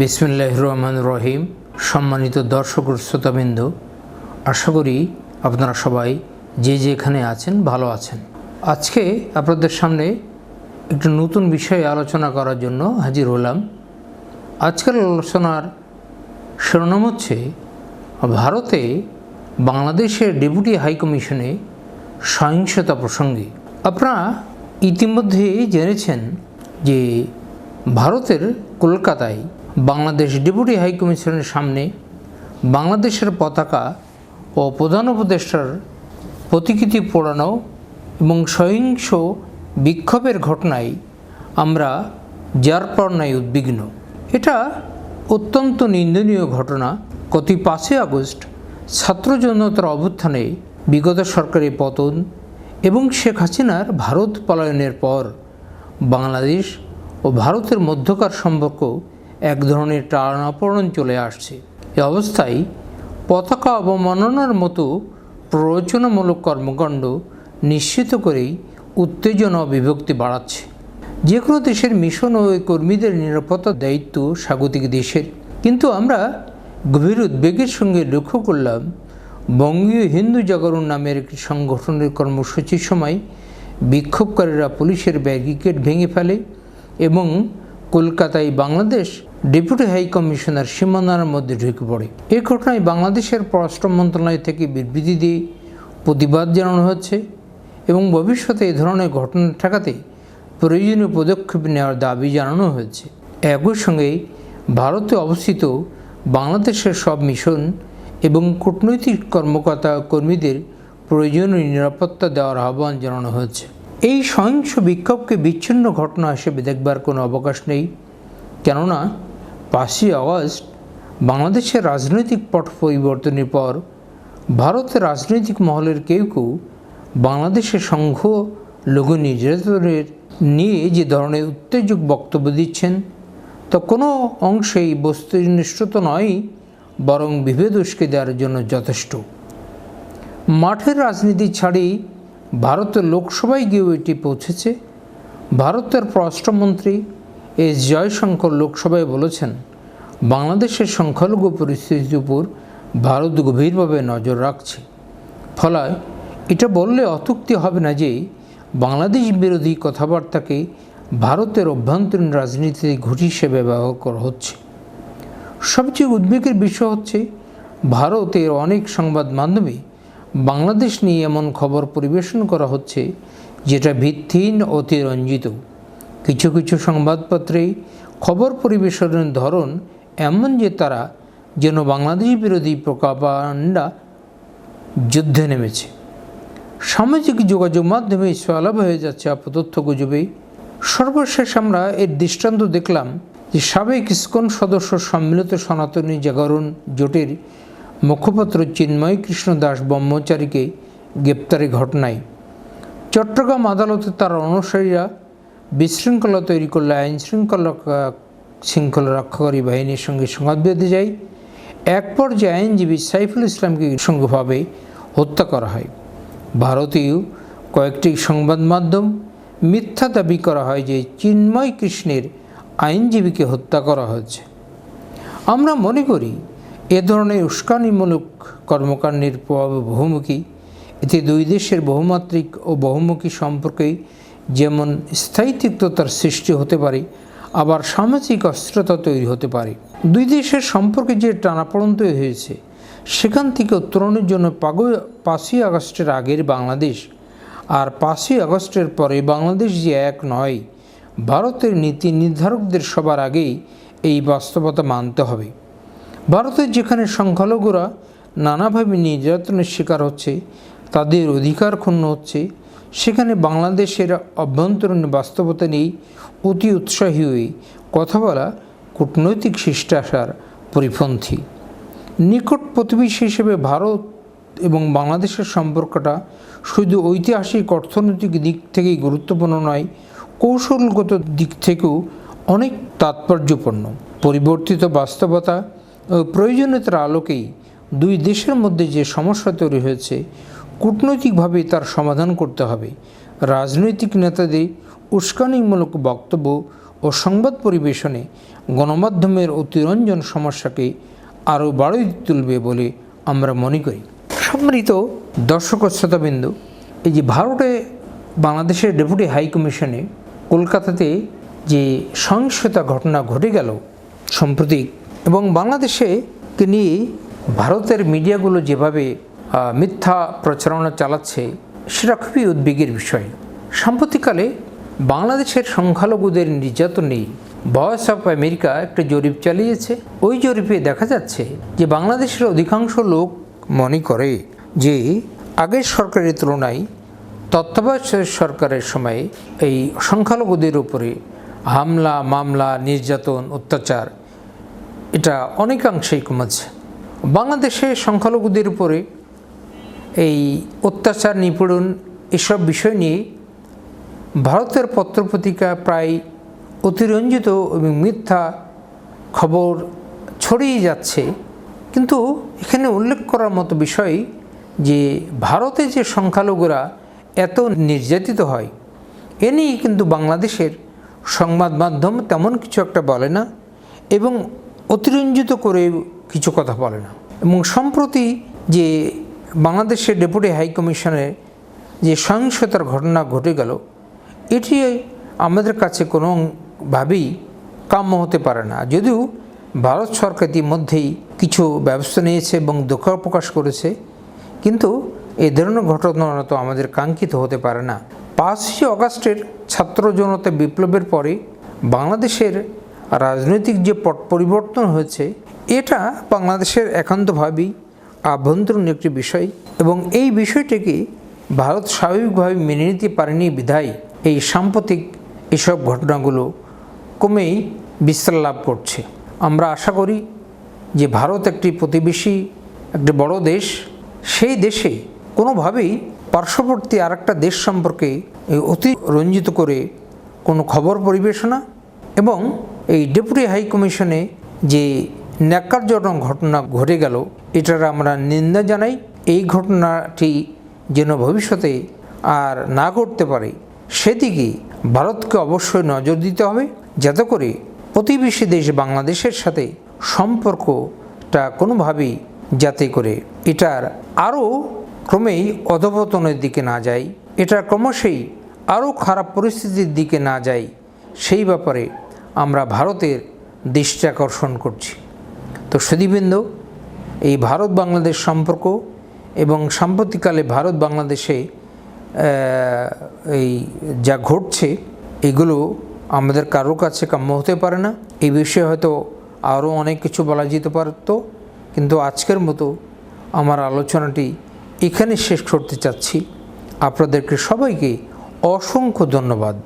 বিসমিল্লাহ রহমান রহিম সম্মানিত দর্শক শ্রোতাবৃন্দ, আশা করি আপনারা সবাই যে যেখানে আছেন ভালো আছেন। আজকে আপনাদের সামনে একটু নতুন বিষয়ে আলোচনা করার জন্য হাজির হলাম। আজকের আলোচনার শিরোনাম হচ্ছে, ভারতে বাংলাদেশের ডেপুটি হাইকমিশনে সহিংসতা প্রসঙ্গে। আপনারা ইতিমধ্যে জেনেছেন যে ভারতের কলকাতায় বাংলাদেশ ডেপুটি হাইকমিশনের সামনে বাংলাদেশের পতাকা ও প্রধান উপদেষ্টার প্রতিকৃতি পোড়ানো এবং সহিংস বিক্ষোভের ঘটনায় আমরা যার পর নাই উদ্বিগ্ন। এটা অত্যন্ত নিন্দনীয় ঘটনা। গত পাঁচই আগস্ট ছাত্র জনতার অভ্যুত্থানে বিগত সরকারের পতন এবং শেখ হাসিনার ভারত পলায়নের পর বাংলাদেশ ও ভারতের মধ্যকার সম্পর্ক এক ধরনের টানাপড়ন চলে আসছে। এ অবস্থায় পতাকা অবমাননার মতো প্ররোচনামূলক কর্মকাণ্ড নিশ্চিত করেই উত্তেজনা বিভক্তি বাড়াচ্ছে। যে কোনো দেশের মিশন ও কর্মীদের নিরাপত্তার দায়িত্ব স্বাগতিক দেশের। কিন্তু আমরা গভীর উদ্বেগের সঙ্গে লক্ষ্য করলাম, বঙ্গীয় হিন্দু জাগরণ নামের একটি সংগঠনের কর্মসূচির সময় বিক্ষোভকারীরা পুলিশের ব্যারিকেড ভেঙে ফেলে এবং কলকাতায় বাংলাদেশ ডেপুটি হাই কমিশনার সীমানার মধ্যে ঢুকে পড়ে। এই ঘটনায় বাংলাদেশের পররাষ্ট্র মন্ত্রণালয় থেকে বিবৃতি দিয়ে প্রতিবাদ জানানো হচ্ছে এবং ভবিষ্যতে এ ধরনের ঘটনা ঠেকাতে প্রয়োজনীয় পদক্ষেপ নেওয়ার দাবি জানানো হয়েছে। একই সঙ্গে ভারতে অবস্থিত বাংলাদেশের সব মিশন এবং কূটনৈতিক কর্মকর্তা কর্মীদের প্রয়োজনীয় নিরাপত্তা দেওয়ার আহ্বান জানানো হয়েছে। এই সহিংস বিক্ষোভকে বিচ্ছিন্ন ঘটনা হিসেবে দেখবার কোনো অবকাশ নেই। কেননা পাঁচই আগস্ট বাংলাদেশের রাজনৈতিক পট পরিবর্তনের পর ভারতের রাজনৈতিক মহলের কেউ কেউ বাংলাদেশের সংঘ, লঘু নির্যাতনের নিয়ে যে ধরনের উত্তেজক বক্তব্য দিচ্ছেন, তা কোনো অংশেই বস্তুনিষ্ঠ তো নয়, বরং বিভেদ উস্কে দেওয়ার জন্য যথেষ্ট। মাঠের রাজনীতি ছাড়ি ভারতের লোকসভায় গিয়েও এটি পৌঁছেছে। ভারতের পররাষ্ট্রমন্ত্রী এস জয়শঙ্কর লোকসভায় বলেছেন, বাংলাদেশের সংখ্যালঘু পরিস্থিতির উপর ভারত গভীরভাবে নজর রাখছে। ফলায়, এটা বললে অতুক্তি হবে না যে বাংলাদেশ বিরোধী কথাবার্তাকে ভারতের অভ্যন্তরীণ রাজনীতিতে ঘুটি হিসেবে ব্যবহার করা হচ্ছে। সবচেয়ে উদ্বেগের বিষয় হচ্ছে, ভারতের অনেক সংবাদ মাধ্যমে বাংলাদেশ নিয়ে এমন খবর পরিবেশন করা হচ্ছে, যেটা ভিত্তিহীন অতিরঞ্জিত কিছু কিছু সংবাদপত্রে খবর পরিবেশনের ধরন এমন যে তারা যেন বাংলাদেশ বিরোধী প্রকাপান্ডা যুদ্ধে নেমেছে। সামাজিক যোগাযোগ মাধ্যমে সলাভ হয়ে যাচ্ছে আপতথ্য গুজবে। সর্বশেষ আমরা এর দৃষ্টান্ত দেখলাম যে সাবেক ইস্কন সদস্য সম্মিলিত সনাতনী জাগরণ জোটের মুখপাত্র চিন্ময় কৃষ্ণ দাস ব্রহ্মচারীকে গ্রেপ্তারের ঘটনায়। চট্টগ্রাম আদালতে তার অনুসারীরা বিশৃঙ্খলা তৈরি করলে আইন শৃঙ্খলা শৃঙ্খলা রক্ষাকারী বাহিনীর সঙ্গে সংঘাত বেঁধে যায় এক পর্যায়ে আইনজীবী সাইফুল ইসলামকে সঙ্গভাবে হত্যা করা হয়। ভারতীয় কয়েকটি সংবাদ মাধ্যম মিথ্যা দাবি করা হয় যে চিন্ময় কৃষ্ণের আইনজীবীকে হত্যা করা হয়েছে। আমরা মনে করি এ ধরনের উস্কানিমূলক কর্মকাণ্ডের প্রভাব বহুমুখী। এতে দুই দেশের বহুমাত্রিক ও বহুমুখী সম্পর্কে যেমন স্থায়িত্বতার সৃষ্টি হতে পারে, আবার সামাজিক অস্থিরতা তৈরি হতে পারে। দুই দেশের সম্পর্কে যে টানাপড়ন তৈরি হয়েছে, সেখান থেকে উত্তরণের জন্য পাগ পাঁচই আগস্টের আগের বাংলাদেশ আর পাঁচই আগস্টের পরে বাংলাদেশ যে এক নয়, ভারতের নীতি নির্ধারকদের সবার আগেই এই বাস্তবতা মানতে হবে। ভারতের যেখানে সংখ্যালঘুরা নানাভাবে নির্যাতনের শিকার হচ্ছে, তাদের অধিকার ক্ষুণ্ণ হচ্ছে সেখানে বাংলাদেশের অভ্যন্তরীণ বাস্তবতা নিয়ে অতি উৎসাহী হয়ে কথা বলা কূটনৈতিক শিষ্টাচার পরিপন্থী। নিকট প্রতিবেশী হিসেবে ভারত এবং বাংলাদেশের সম্পর্কটা শুধু ঐতিহাসিক অর্থনৈতিক দিক থেকেই গুরুত্বপূর্ণ নয়, কৌশলগত দিক থেকেও অনেক তাৎপর্যপূর্ণ। পরিবর্তিত বাস্তবতা ও প্রয়োজনীয়তার আলোকেই দুই দেশের মধ্যে যে সমস্যা তৈরি হয়েছে কূটনৈতিকভাবে তার সমাধান করতে হবে। রাজনৈতিক নেতাদের উস্কানিমূলক বক্তব্য ও সংবাদ পরিবেশনে গণমাধ্যমের অতিরঞ্জন সমস্যাকে আরও বাড়িয়ে তুলবে বলে আমরা মনে করি। সম্মানিত দর্শক শ্রোতাবিন্দু, এই যে ভারতে বাংলাদেশের ডেপুটি হাইকমিশনে কলকাতাতে যে সহিংসতা ঘটনা ঘটে গেল সম্প্রতি এবং বাংলাদেশে নিয়ে ভারতের মিডিয়াগুলো যেভাবে মিথ্যা প্রচারণা চালাচ্ছে, সেটা খুবই উদ্বেগের বিষয়। সাম্প্রতিককালে বাংলাদেশের সংখ্যালঘুদের নির্যাতন ভয়েস অফ আমেরিকা একটা জরিপ চালিয়েছে। ওই জরিপে দেখা যাচ্ছে যে বাংলাদেশের অধিকাংশ লোক মনে করে যে আগের সরকারের তুলনায় তত্ত্বাবধায়ক সরকারের সময়ে এই সংখ্যালঘুদের উপরে হামলা, মামলা, নির্যাতন, অত্যাচার, এটা অনেকাংশেই কমেছে। বাংলাদেশে সংখ্যালঘুদের উপরে এই অত্যাচার নিপীড়ন এসব বিষয় নিয়ে ভারতের পত্রপত্রিকা প্রায় অতিরঞ্জিত এবং মিথ্যা খবর ছড়িয়ে যাচ্ছে। কিন্তু এখানে উল্লেখ করার মতো বিষয় যে ভারতে যে সংখ্যালঘুরা এত নির্যাতিত হয়, এ নিয়ে কিন্তু বাংলাদেশের সংবাদ মাধ্যম তেমন কিছু একটা বলে না এবং অতিরঞ্জিত করে কিছু কথা বলে না। এবং সম্প্রতি যে বাংলাদেশের ডেপুটি হাই কমিশনের যে সহিংসতার ঘটনা ঘটে গেল, এটি আমাদের কাছে কোনোভাবেই কাম্য হতে পারে না। যদিও ভারত সরকার ইতিমধ্যেই কিছু ব্যবস্থা নিয়েছে এবং দুঃখ প্রকাশ করেছে, কিন্তু এই ধরনের ঘটনা তো আমাদের কাঙ্ক্ষিত হতে পারে না। পাঁচই অগাস্টের ছাত্র জনতা বিপ্লবের পরে বাংলাদেশের রাজনৈতিক যে পট, পরিবর্তন হয়েছে, এটা বাংলাদেশের একান্তভাবেই আভ্যন্তরীণ একটি বিষয় এবং এই বিষয়টিকে ভারত স্বাভাবিকভাবে মেনে নিতে পারেনি বিধায়। এই সাম্প্রতিক এসব ঘটনাগুলো কমেই বিস্তার লাভ করছে। আমরা আশা করি যে ভারত একটি প্রতিবেশী, একটি বড় দেশ, সেই দেশে কোনোভাবেই পার্শ্ববর্তী আর একটা দেশ সম্পর্কে অতি রঞ্জিত করে কোনো খবর পরিবেশনা এবং এই ডেপুটি হাই কমিশনে যে ন্যাক্কারজনক ঘটনা ঘটে গেল, এটার আমরা নিন্দা জানাই। এই ঘটনাটি যেন ভবিষ্যতে আর না ঘটতে পারে, সেদিকে ভারতকে অবশ্যই নজর দিতে হবে, যাতে করে প্রতিবেশী দেশ বাংলাদেশের সাথে সম্পর্কটা কোনোভাবেই যাতে করে এটার আরও ক্রমেই অধপতনের দিকে না যায়, এটা ক্রমশই আরও খারাপ পরিস্থিতির দিকে না যায়, সেই ব্যাপারে আমরা ভারতের দৃষ্টি আকর্ষণ করছি। তো সুদীবৃন্দ, এই ভারত বাংলাদেশ সম্পর্ক এবং সাম্প্রতিককালে ভারত বাংলাদেশে এই যা ঘটছে, এগুলো আমাদের কারও কাছে কাম্য হতে পারে না। এই বিষয়ে হয়তো আরও অনেক কিছু বলা যেতে পারতো, কিন্তু আজকের মতো আমার আলোচনাটি এখানে শেষ করতে চাচ্ছি। আপনাদেরকে সবাইকে অসংখ্য ধন্যবাদ।